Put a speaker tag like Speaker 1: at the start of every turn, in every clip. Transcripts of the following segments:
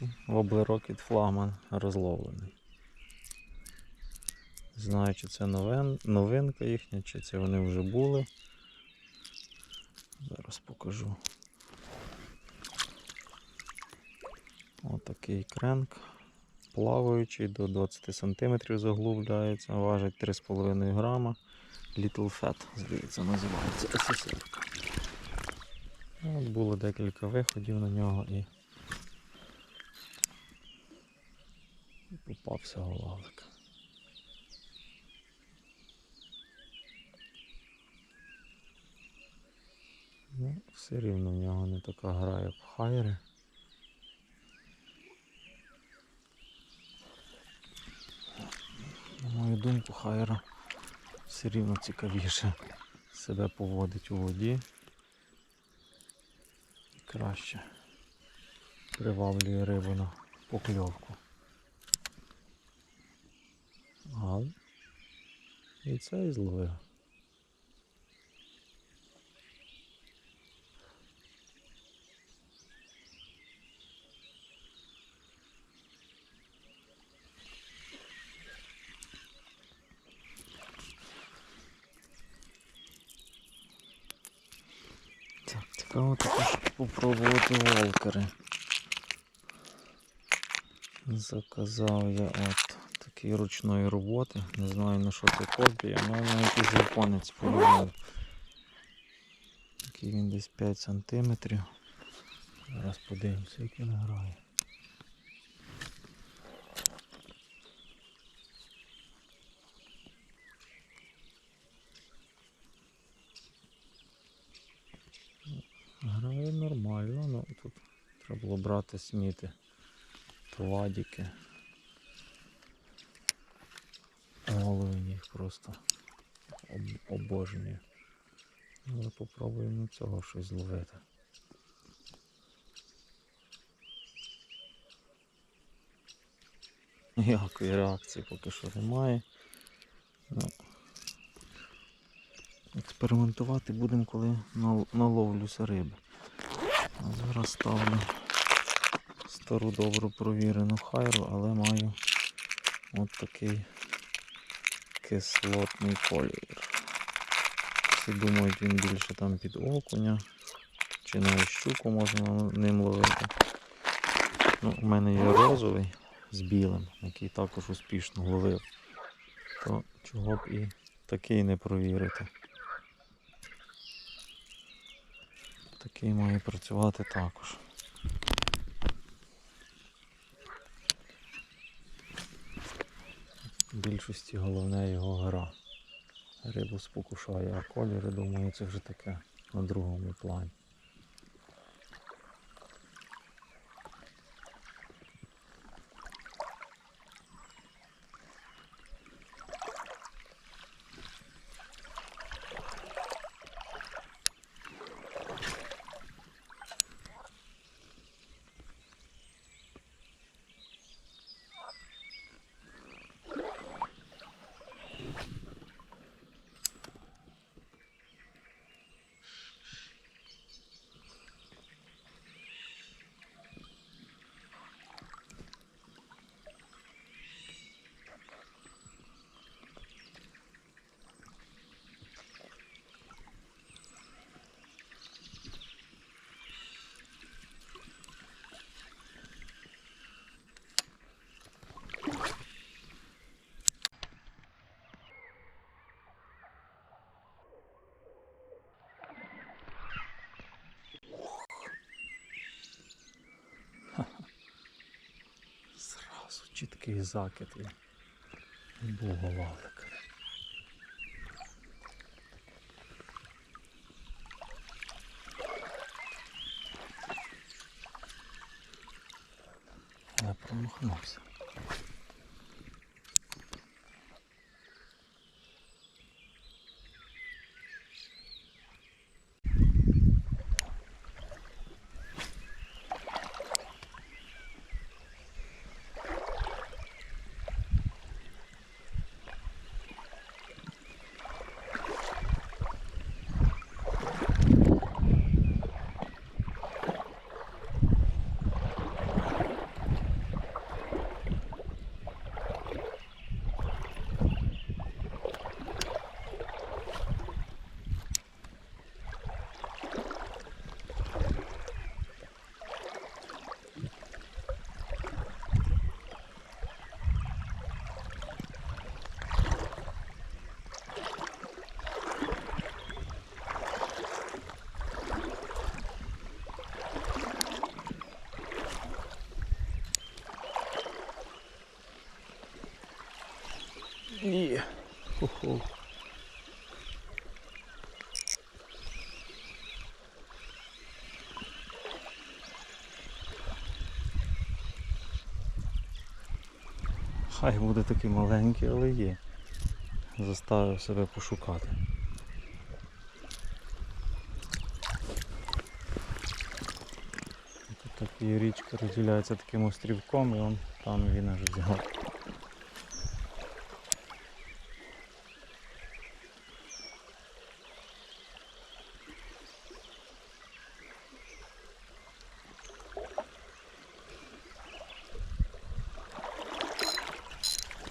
Speaker 1: От воблерок флагман розловлений. Знаю, чи це новин, новинка їхня, чи це вони вже були. Зараз покажу. Отакий кренк. Плаваючий до 20 см заглубляється, важить 3,5 грама. Little Fat, здається, називається СССР. Було декілька виходів на нього і попався голавлик. Ну, все рівно в нього не така гра, як в хайри. На мою думку, хайра все рівно цікавіше себе поводить у воді. І краще приваблює рибу на покльовку. Але і це і зловив. Так, цікаво також попробувати волкери. Заказав я от Такий ручної роботи. Не знаю на що це копія, але на якийсь японець полюбив. Такий він десь 5 сантиметрів. Зараз подивимося, як він грає. Грає нормально, ну тут треба було брати сміти, товадіки. Їх просто об- обожнюю. Але попробуємо цього щось зловити. Ніякої реакції поки що немає. Ну, експериментувати будемо, коли наловлюся риби. А зараз ставлю стару добру провірену хайру, але маю от такий кислотний колір. Всі думають, він більше там під окуня, чи навіть щуку можна ним ловити. Ну, у мене є розовий з білим, який також успішно ловив. То чого б і такий не провірити. Такий має працювати також. Більшості головне його гра. Рибу спокушає, а кольори, думаю, це вже таке на другому плані. Чіткий закид є. І був голавлик. Але промахнувся. Хо-хо. Хай буде такий маленький, але є. Заставив себе пошукати. Тут так і річка розділяється таким острівком і он там він аж взяв.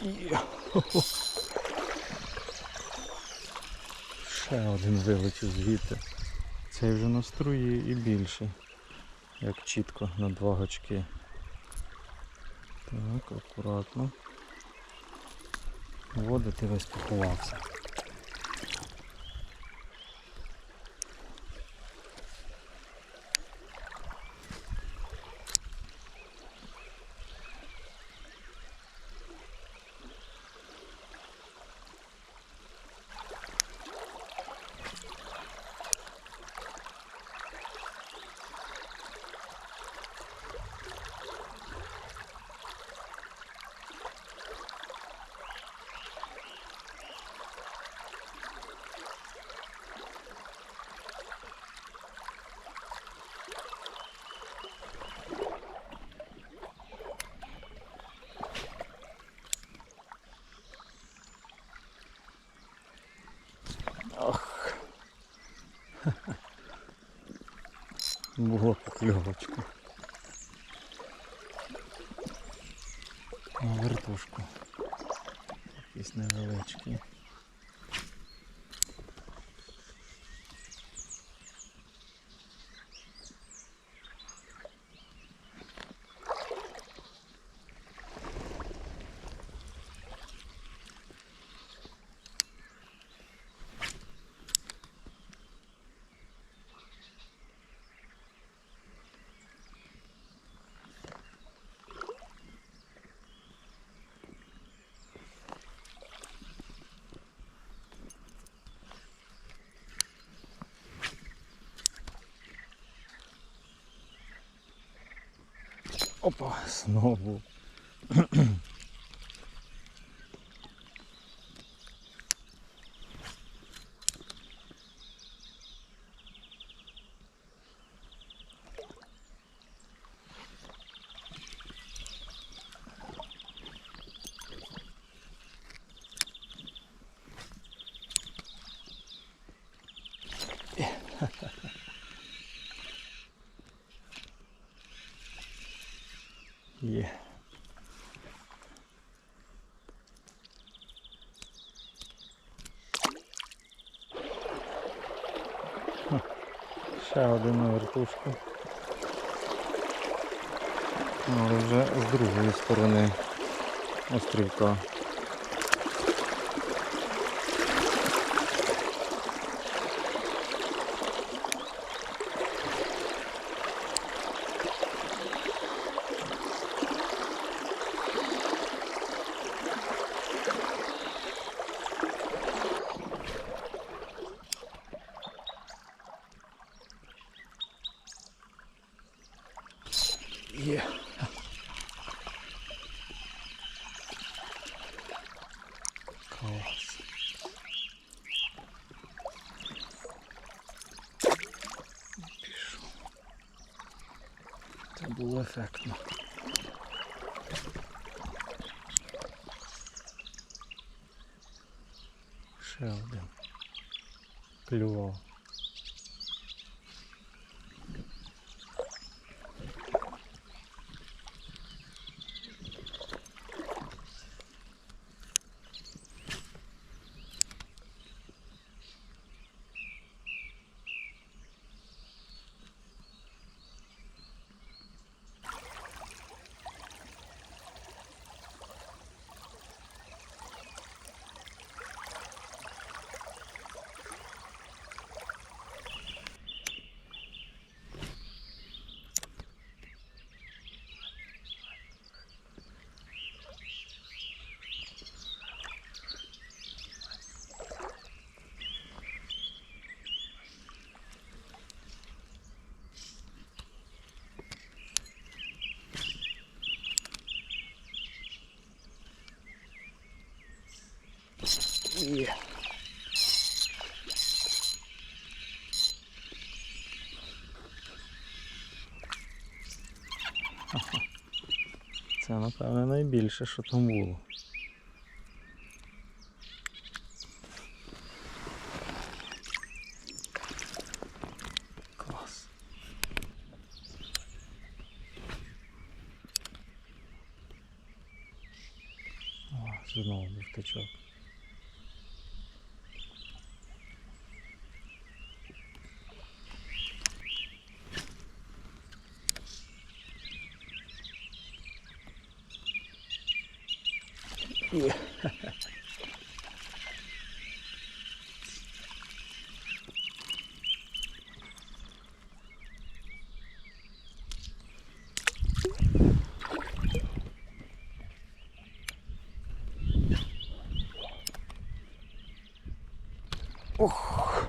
Speaker 1: Є. Ще один вилетів звідти. Цей вже на струї і більше. Як чітко на два гачки. Так, акуратно. Водити весь поховався. Була покльовочка. На вертушку. Якісь невеличкий. Опа, знову. Ще один на вертушку. Але вже з другої сторони острівка. Є. Клас. Пішов. Це було ефектно. Ще один. Клював. Це напевне найбільше, що там було. Є. Ох,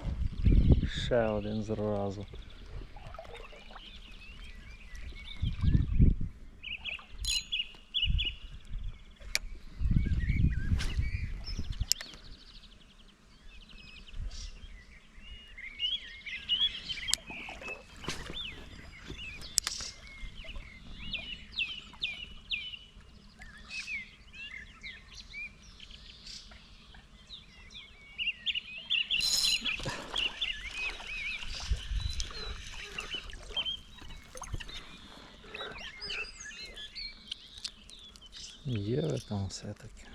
Speaker 1: ще один зразу. Є там все-таки.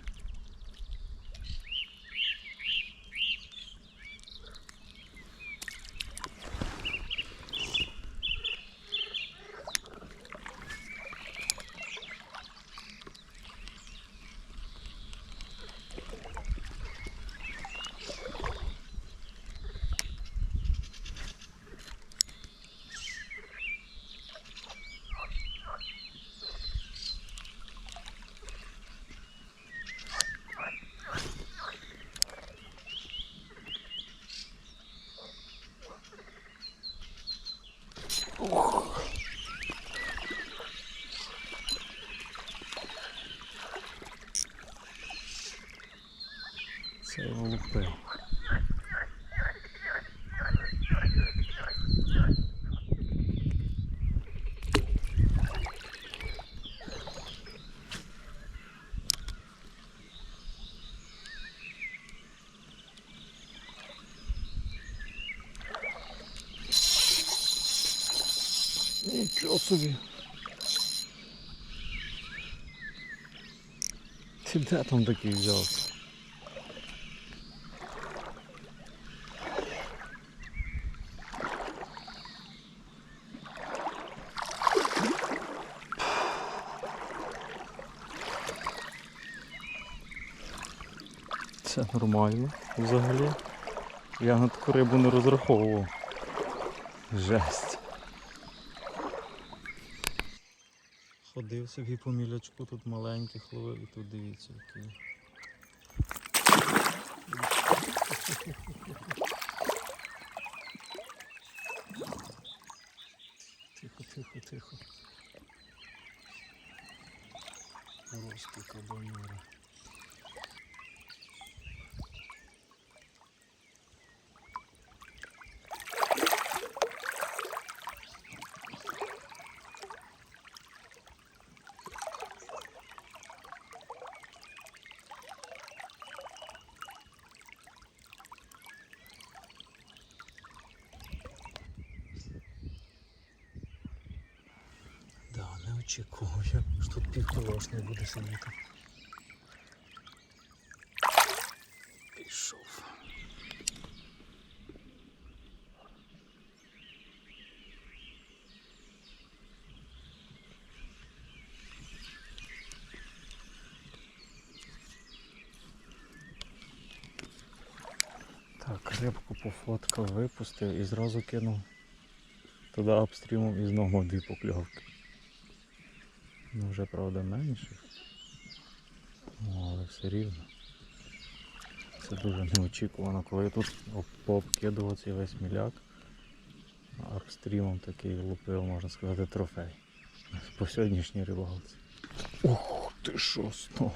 Speaker 1: Це його лупив. Нічого собі. Ти де там такий взявся? Це нормально взагалі. Я на таку рибу не розраховував. Жесть. Ходив який по мілячку, тут маленьких ловив і тут дивіться який. Тихо, тихо, тихо. Русський кабанюра. Я, що тут півколошний буде сидіти. Пішов. Так, рибку пофоткав, випустив і зразу кинув туди обстрімом і знову дві покльовки. Ну вже правда менше. Ну, але все рівно. Це дуже неочікувано, коли я тут об- пообкидував цей весь міляк. а такий лупив, можна сказати, трофей. По сьогоднішній рибалці. Ох, ти що знов?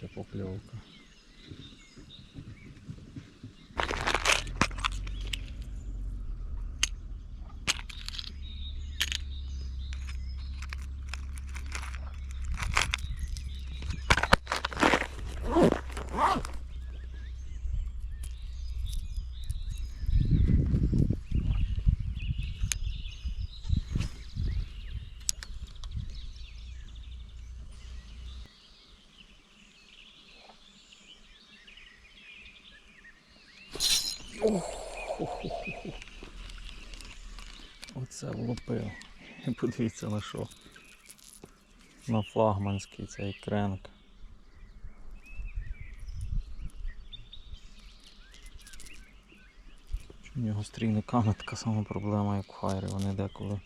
Speaker 1: Ху-ху-ху-ху. От І третя покльовка. Оце влупив. Подивіться на що. На флагманський цей кренк. У нього з трійниками така сама проблема, як у хайрі. Вони деколи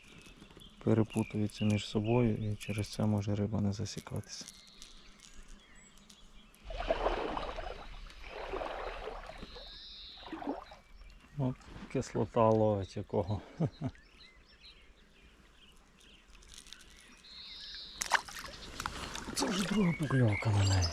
Speaker 1: перепутуються між собою і через це може риба не засікатися. От кислота ловить якого. Це вже друга покльовка на неї.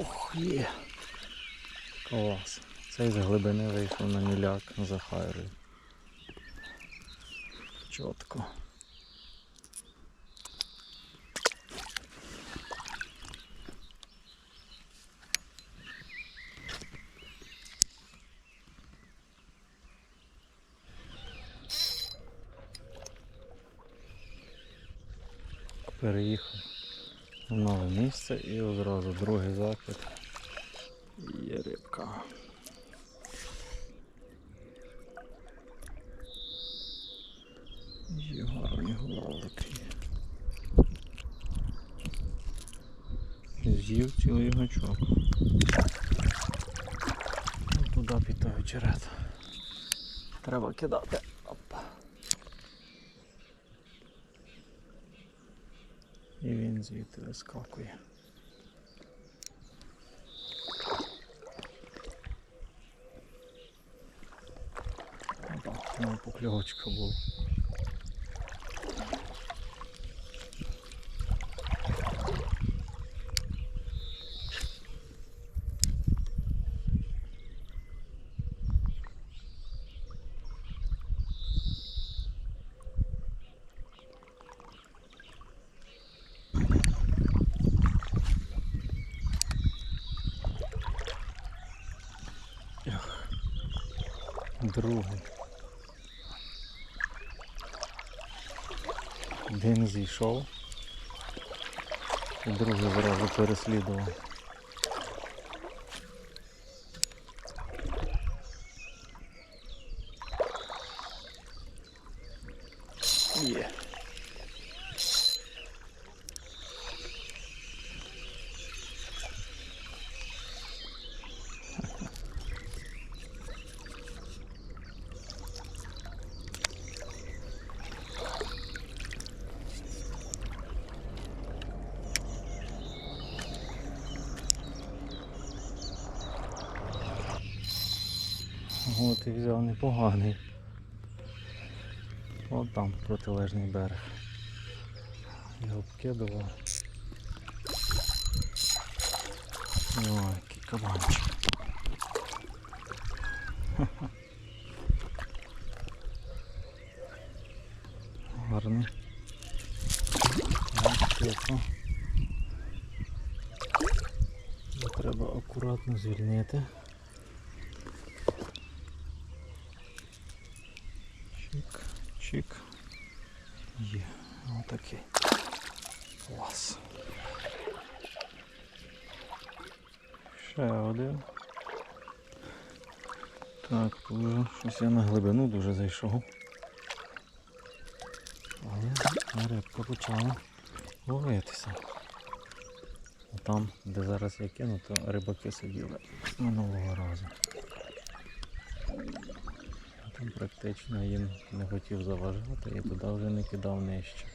Speaker 1: Ох, є. Клас. З глибини вийшов на міляк за хайрою. Чітко. Переїхав в нове місце і одразу другий закид. І Є рибка. Є гарний головик. З'їв цілий гачок. От Туди під той очерет. Треба кидати. Опа. І він звідти вискакує. Опа, ну, покльовочка була. Другий. Один зійшов. Другий зразу переслідував. Є. От і взяв непоганий. От там протилежний берег. Його обкидував. Ой, який кабанчик. Гарний. Так, Треба акуратно звільнити. Отакий. Клас. Ще один. Так, вже щось я на глибину дуже зайшов. Але рибка почала ловитися. Там, де зараз я кину, то рибаки сиділи минулого разу. Там практично їм не хотів заважати і туди вже не кидав нижче.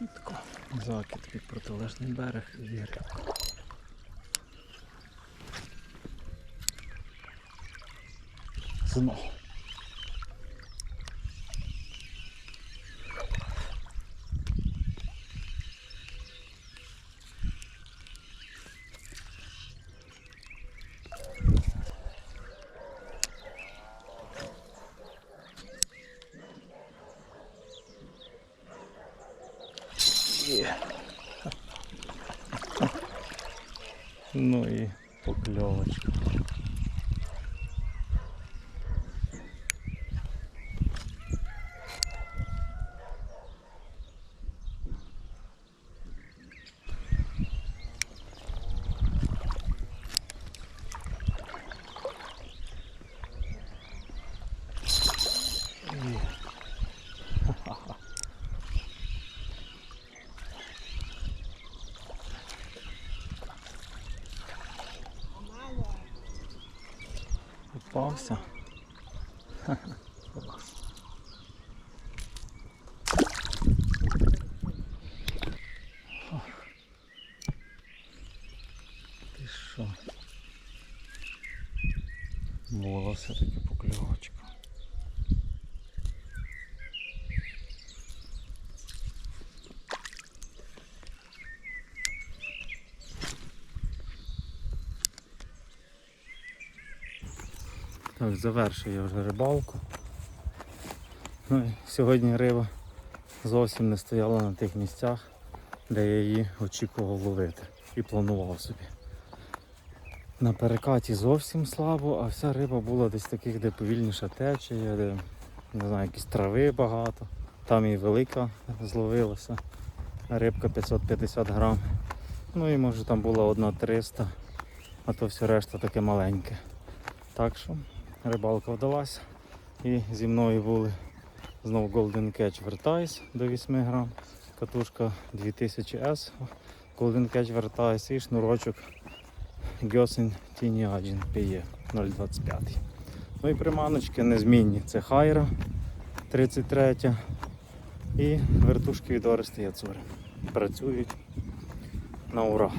Speaker 1: Чітко. Закид під протилежний берег вір. Знов. Ну і покльовочка. Попався. Ха-ха, Клас. Ох. Ти що? Була все-таки покльовочка. Так, завершую я вже рибалку. Ну, сьогодні риба зовсім не стояла на тих місцях, де я її очікував ловити і планував собі. На перекаті зовсім слабо, а вся риба була десь таких, де повільніша течія, де не знаю, якісь трави багато. Там і велика зловилася. Рибка 550 грам. Ну і може там була одна 300, а то все решта таке маленьке. Так що рибалка вдалася. І зі мною були знову Golden Catch Vertice до 8 грам, катушка 2000S, Golden Catch Vertice і шнурочок Gyosen Tiny Agin PE 0,25. Ну і приманочки незмінні. Це Хайра 33 і вертушки від Орести Яцури. Працюють на ура.